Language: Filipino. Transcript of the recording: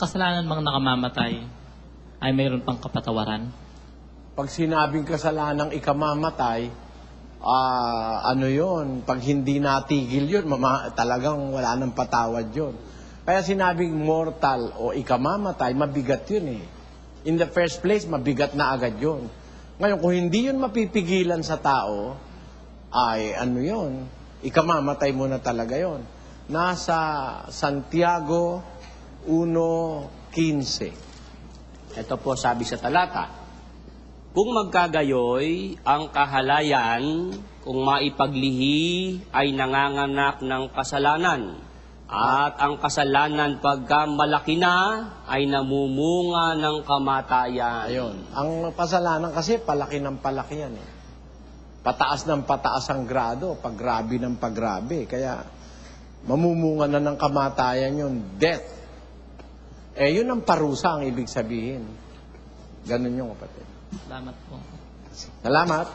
kasalanan mang nakamamatay ay mayroon pang kapatawaran? Pag sinabing kasalanang ikamamatay, ah, ano yon pag hindi natigil yun, mama, talagang wala nang patawad yun. Kaya sinabing mortal o ikamamatay, mabigat yun eh. In the first place, mabigat na agad yun. Ngayon, kung hindi yun mapipigilan sa tao, ay ano yun, ikamamatay mo na talaga yun. Nasa Santiago 1.15. Ito po sabi sa talata. Kung magkagayoy, ang kahalayan kung maipaglihi ay nanganganak ng kasalanan. At ang kasalanan pagka malaki na ay namumunga ng kamatayan. Ayun. Ang pasalanan kasi, palaki ng palaki yan eh. Pataas ng pataas ang grado, paggrabe ng paggrabe. Kaya, mamumunga na ng kamatayan yun, death. Eh, yun ang parusa ang ibig sabihin. Ganun yung kapatid. Salamat po. Salamat.